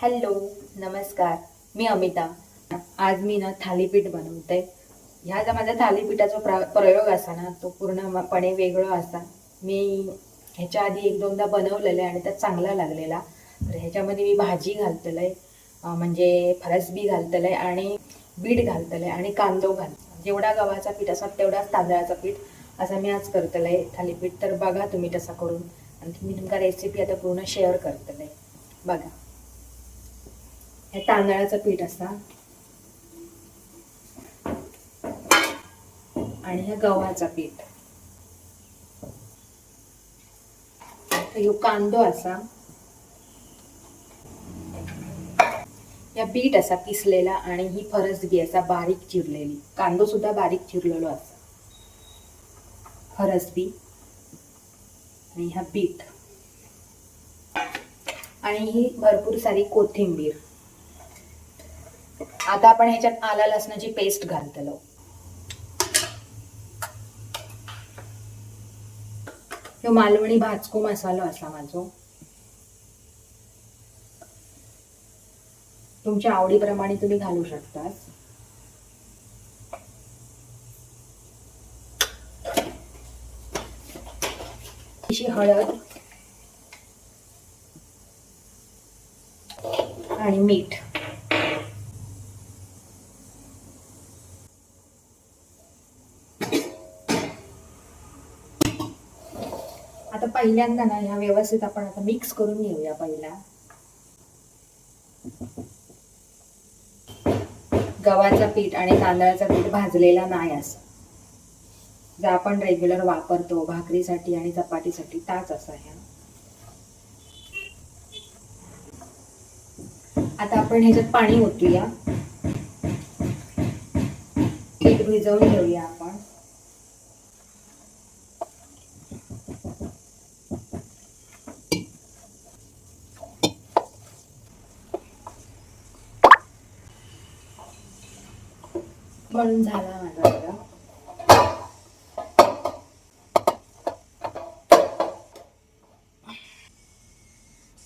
Hello नमस्कार. मी अमिता. आज मी ना थालीपीठ बनवते. ह्या जर माझ्या थालीपीठाचा प्र प्रयोग असा ना तो पूर्णपणे वेगळा असा. मी ह्याच्या आधी एक दोनदा बनवलेला आहे आणि त्यात चांगला लागलेला. तर ह्याच्यामध्ये मी भाजी घालतलं आहे म्हणजे फरसबी घालतलं आहे आणि बीट घालतलं आहे आणि कांदो घाल जेवढा गव्हाचा पीठ असा तेवढाच तांदळाचा पीठ असं मी आज करतलं आहे थालीपीठ. तर बघा तुम्ही तसा करून. आणि मी तुमका रेसिपी आता पूर्ण शेअर करतलं आहे. बघा. हे तांदळाचं पीठ असा आणि हे गव्हाचा पीठ. ह्यो कांदो असा. या बीट असा पिसलेला आणि ही फरसबी असा बारीक चिरलेली. कांदो सुद्धा बारीक चिरलेलो असा. फरसबी आणि ह्या बीट आणि ही भरपूर सारी कोथिंबीर. आता आपण ह्याच्यात आला लसणाची पेस्ट घालतलो. ह्यो मालवणी भाजको मसालो असा माझो. तुमच्या आवडीप्रमाणे तुम्ही घालू शकता हळद आणि मीठ आता पहिल्यांदा ना ह्या व्यवस्थित आपण आता मिक्स करून घेऊया पहिला. गव्हाचा पीठ आणि तांदळाचा पीठ भाजलेला नाही असं. जे आपण रेग्युलर वापरतो भाकरीसाठी आणि चपातीसाठी ताच असा ह्या आता आपण ह्याच्यात पाणी ओतूया. पीठ भिजवून घेऊया आपण. बनून झाला माझा बघा.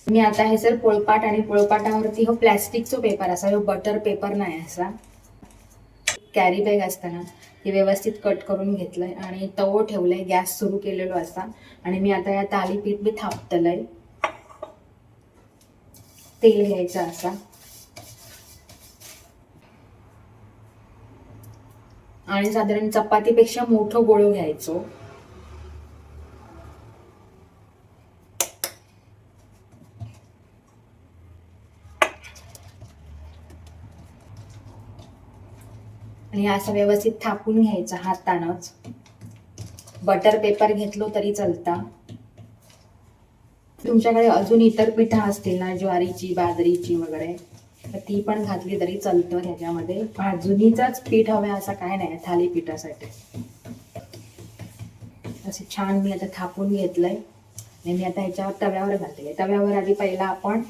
मी आता हे सर पोळपाट आणि पोळपाटावरती हो प्लॅस्टिकचा पेपर असा हो बटर पेपर नाही असा. कॅरी बॅग असताना ते व्यवस्थित कट करून घेतलंय आणि तवो ठेवलंय गॅस सुरू केलेलो असा. आणि मी आता या थालीपीठ मी थापतलंय. तेल घ्यायचं असा. आणि साधारण चपातीपेक्षा मोठं गोळं घ्यायचो. आणि असं व्यवस्थित थापून घ्यायचं हातानच. बटर पेपर घेतलो तरी चलता. तुमच्याकडे अजून इतर पिठा असतील ना ज्वारीची बाजरीची वगैरे? तर ती पण घातली तरी चालतं ह्याच्यामध्ये. भाजुनीचाच पीठ हवे असं काय नाही थालीपीठासाठी. असे छान मी आता थापून घेतलंय. आणि मी आता ह्याच्यावर तव्यावर घातले तव्यावर आधी पहिला आपण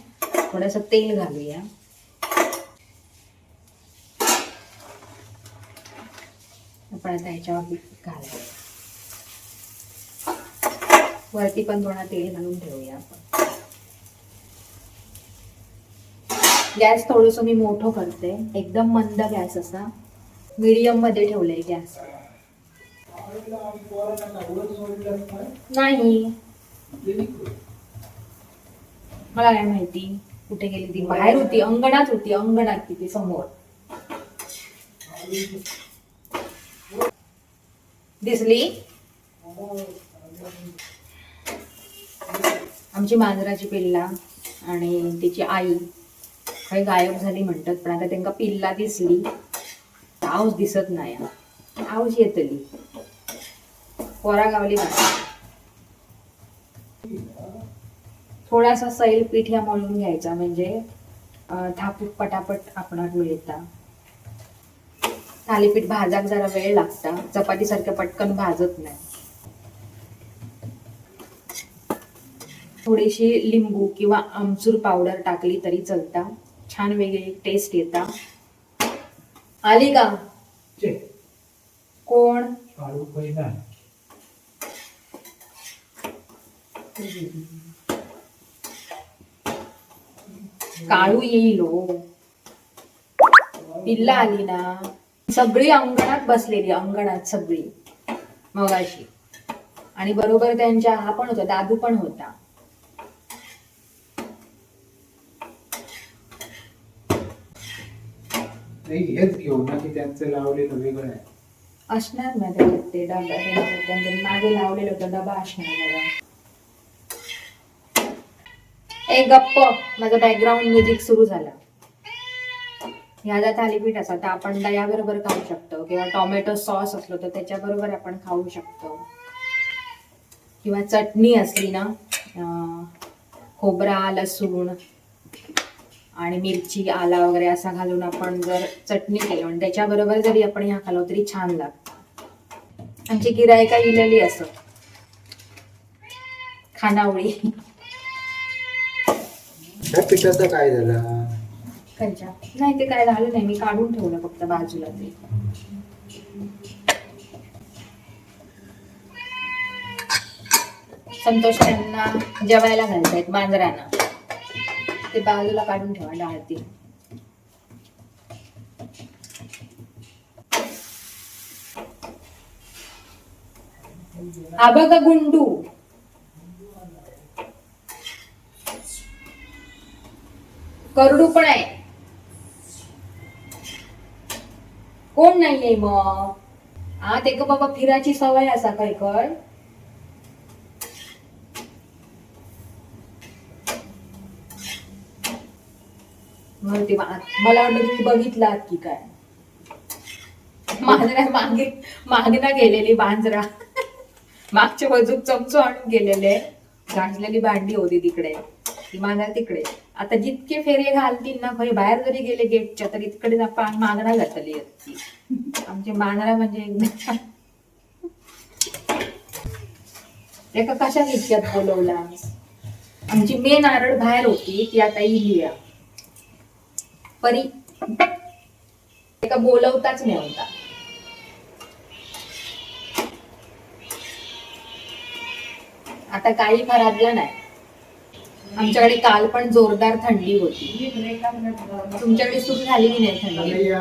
थोडंसं तेल घालूया. आपण आता ह्याच्यावर घालूया वरती पण थोडा तेल घालून ठेवूया आपण. गॅस थोडस मी मोठं करते. एकदम मंद गॅस असा. मीडियममध्ये ठेवलंय गॅस. नाही. मला काय माहिती? कुठे गेली ती? बाहेर होती अंगणात होती अंगणात तिथे समोर. दिसली? आमची मांजराची पिल्ला आणि तिची आई. काही गायब झाली म्हणतात पण आता त्यांना पिल्ला दिसली. आऊस दिसत नाही. आऊस येतली. पोरा गावली थोडासा सैल पीठ ह्या मळून घ्यायचा म्हणजे थापूक पटापट आपणात मिळता. थालीपीठ भाजाक जरा वेळ लागता. चपाती सारखं पटकन भाजत नाही. थोडीशी लिंबू किंवा आमचूर पावडर टाकली तरी चलता. छान वेगळी टेस्ट येता. आली का? कोण? काळू येईल हो. पिल्ला आली ना. सगळी अंगणात बसलेली अंगणात सगळी. मगाशी. आणि बरोबर त्यांच्या हा पण होता दादू पण होता. नाही हेच घेऊ ना की त्यांचं लावलेलं वेगळं आहे. असणार ना त्याच्यात ते डबा हे त्यांचं मागे लावलेलं होतं डबा असणार बघा. ए गप्प. माझं बॅकग्राऊंड म्युझिक सुरू झाला. ह्या जर थालीपीठ असा तर आपण दह्याबरोबर खाऊ शकतो. किंवा टोमॅटो सॉस असलो तर त्याच्याबरोबर आपण खाऊ शकतो. किंवा चटणी असली ना अं, खोबरा लसूण. आणि मिरची आला वगैरे असा घालून आपण जर चटणी केली आणि त्याच्याबरोबर जरी आपण ह्या खाल्लो तरी छान लागतं. आमची गिरायका इलेली असं? खानावळी. पिठाचं काय झालं? नाही ते काय झालं नाही मी काढून ठेवलं फक्त बाजूला ते. संतोष त्यांना जेवायला घालतायत मांजरांना ते बाजूला काढून ठेवा डाळतील हा बघा गुंडू. करडू पण आहे. कोण नाहीये मग? हा ते का बाबा फिरायची सवय असा काय कर ते मला वाटलं तुम्ही बघितलात की काय. मांजरा मागे मागना गेलेली मांजरा मागच्या बाजूक चमचो आणून गेलेले. गाजलेली भांडी होती तिकडे. ती मांजरा तिकडे. आता जितके फेरे घालतील ना खरी बाहेर जरी गेले गेटच्या तरी तिकडे आपण मागणा घातली ती आमची मांजरा म्हणजे एकदम एका कशा इतक्यात बोलवला? आमची मेन नारळ बाहेर होती ती आता इली आहे. परी एका बोलवताच नव्हता आता काही खराबला नाही. आमच्याकडे काल पण जोरदार थंडी होती. तुमच्याकडे सुरू झाली की नाही थंडी?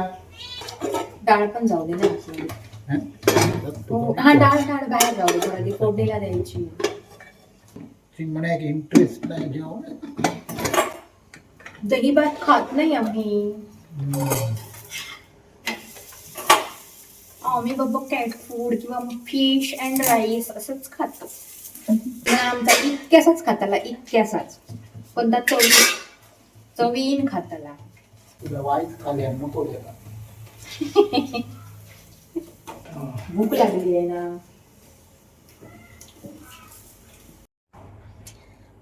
डाळ पण जाऊ दे ना. हं? हो, डाळ डाळ बाहेर जाऊ दे. थोडा फोडणीला द्यायची. इंटरेस्ट नाही दही भात खात नाही आम्ही. आम्ही बाबा कॅट फूड किंवा फिश अँड राईस असंच खातो. आमचा इतक्यासाच खाताला इतक्यासाच. पण त्या चवी? चवीन खाताला. भूक लागली आहे ना.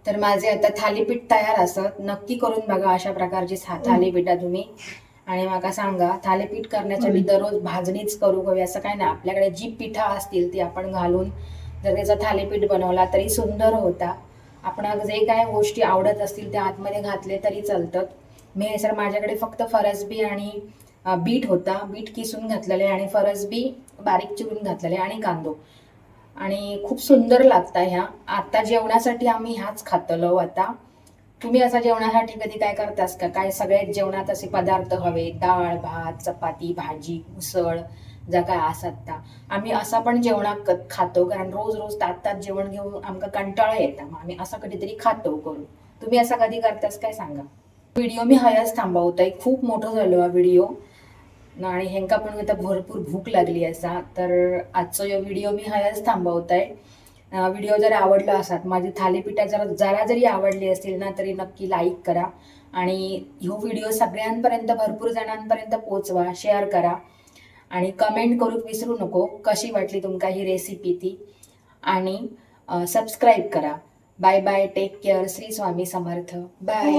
तर माझे आता थालीपीठ तयार असत नक्की करून बघा अशा प्रकारची थालीपीठा तुम्ही. आणि मला सांगा थालीपीठ करण्यासाठी दररोज भाजणीच करू हवी असं काय नाही. आपल्याकडे जी पिठा असतील ती आपण घालून जर त्याचा थालीपीठ बनवला तरी सुंदर होता. आपण जे काय गोष्टी आवडत असतील त्या आतमध्ये घातले तरी चालतात. मी सर माझ्याकडे फक्त फरसबी आणि बीट होता. बीट किसून घातलेले आणि फरसबी बारीक चिरून घातलेले आणि कांदो. आणि खूप सुंदर लागता ह्या. आता जेवणासाठी आम्ही ह्याच खातलो आता. तुम्ही असा जेवणासाठी कधी काय करतास का? काय सगळ्यात जेवणात असे पदार्थ हवे? डाळ भात चपाती भाजी उसळ जा काय असतात त्या. आम्ही असा पण जेवणात क- खातो कारण रोज रोज तात तात जेवण घेऊन आमका कंटाळा येता. मग आम्ही असं कधीतरी खातो करून. तुम्ही असा कधी करतास काय सांगा? व्हिडिओ मी हयाच थांबवतोय. खूप मोठं झालो हा व्हिडिओ. आणि हेंका पण आता भरपूर भूक लागली असा. तर आजचो यो व्हिडिओ मी हयाच थांबवताय. व्हिडिओ जर आवडला असात माझी थालीपीठा जरा जरा जरी आवडली असतील ना तरी नक्की लाईक करा. आणि ह्यो व्हिडिओ सगळ्यांपर्यंत भरपूर जणांपर्यंत पोचवा शेअर करा. आणि कमेंट करूक विसरू नको कशी वाटली तुमका ही रेसिपी ती. आणि सबस्क्राईब करा. Bye bye take care Shri Swami Samarth bye